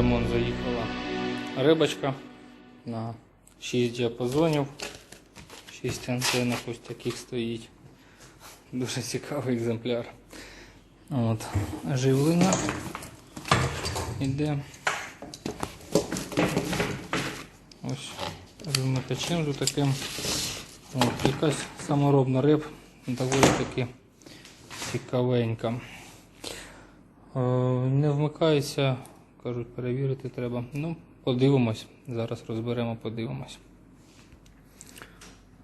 ремонт заїхала рибочка на 6 діапазонів. 6 антенок ось таких стоїть. Дуже цікавий екземпляр. От, живлення іде. Ось вимикачем вже таким. От, якась саморобна риб, доволі таки цікавенька. Е, Не вмикається, кажуть, перевірити треба. Ну, подивимось. Зараз розберемо, подивимось.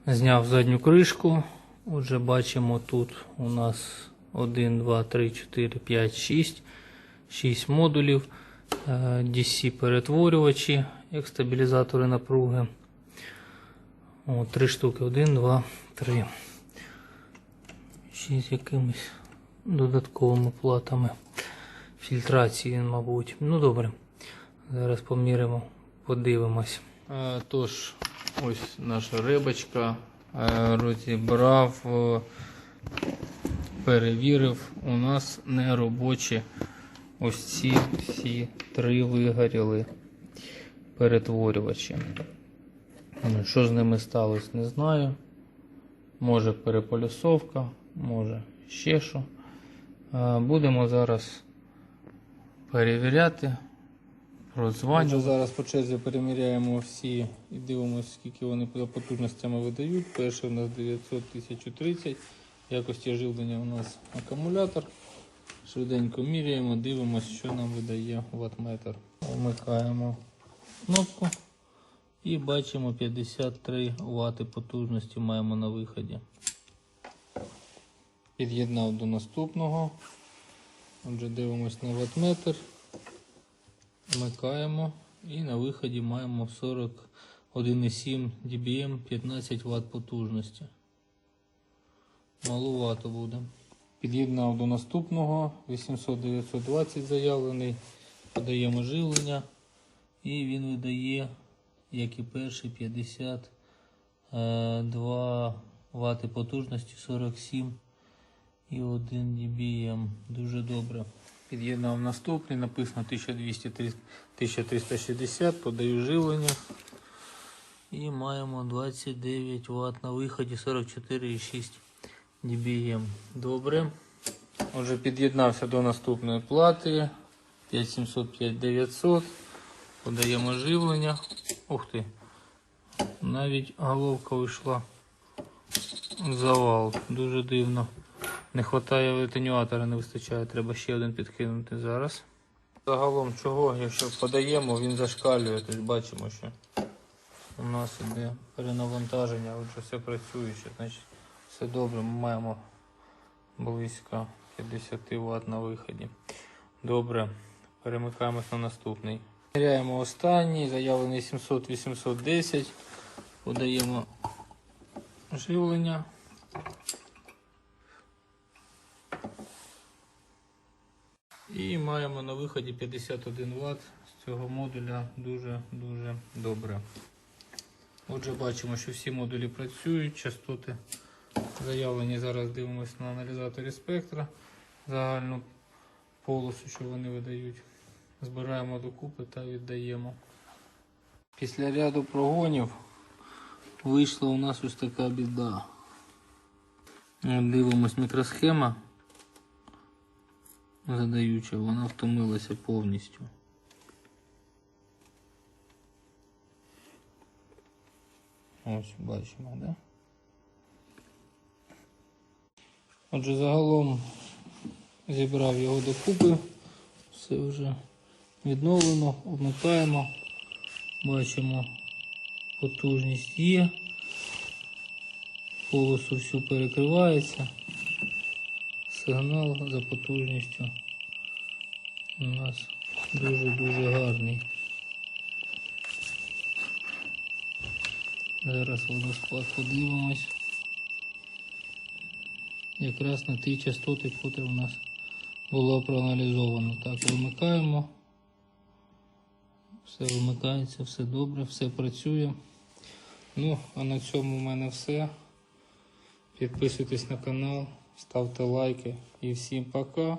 Зняв задню кришку. Отже, бачимо тут у нас 1, 2, 3, 4, 5, 6. 6 модулів. Е, DC перетворювачі, як стабілізатори напруги. О, три штуки. 1, 2, 3. Ще з якимись додатковими платами фільтрації, мабуть. Ну добре. Зараз поміряємо, подивимось. Е, тож, ось наша рибочка. Е, розібрав, е, перевірив. У нас не робочі ось ці всі три вигоріли перетворювачі. Ну, Що з ними сталося, не знаю. Може переполюсовка, може ще що. Будемо зараз перевіряти. Прозванювати. Зараз по черзі переміряємо всі і дивимося, скільки вони по потужностями видають. Перший у нас 900 1030. Якості живлення у нас акумулятор. Швиденько міряємо, дивимося, що нам видає ваттметр. Вмикаємо кнопку і бачимо 53 Вт потужності маємо на виході. Під'єднав до наступного. Отже, дивимось на ваттметр. Вмикаємо і на виході маємо 41,7 dBm 15 Вт потужності. Малувато буде. Під'єднав до наступного 800-920 заявлений. Подаємо живлення. І він видає, як і перший, 52 Вт потужності 47 і 1 dBm. Дуже добре. Під'єднав наступний, написано 1200 1360, подаю живлення. І маємо 29 Вт на виході 44,6 dBm. Добре. Отже, під'єднався до наступної плати 5700 5900. Подаємо живлення. Ух ти. Навіть головка вийшла. Завал. Дуже дивно. Не вистачає атенюатора, не вистачає, треба ще один підкинути зараз. Загалом чого, якщо подаємо, він зашкалює, тобто бачимо, що у нас іде перенавантаження, отже все працює, значить все добре, ми маємо близько 50 Вт на виході. Добре, перемикаємось на наступний. Міряємо останній, заявлений 700-810, подаємо живлення. І маємо на виході 51 Вт з цього модуля дуже-дуже добре. Отже, бачимо, що всі модулі працюють, частоти заявлені. Зараз дивимося на аналізаторі спектра, загальну полосу, що вони видають. Збираємо докупи та віддаємо. Після ряду прогонів вийшла у нас ось така біда. Дивимось мікросхема задаюча, вона втомилася повністю. Ось бачимо, да? Отже, загалом зібрав його докупи, все вже відновлено, вмикаємо, бачимо, потужність є, полосу всю перекривається сигнал за потужністю у нас дуже-дуже гарний. Зараз водоспад подивимось. Якраз на ті частоти, котрі у нас було проаналізовано. Так, вимикаємо. Все вимикається, все добре, все працює. Ну, а на цьому в мене все. Підписуйтесь на канал, ставте лайки і всім пока.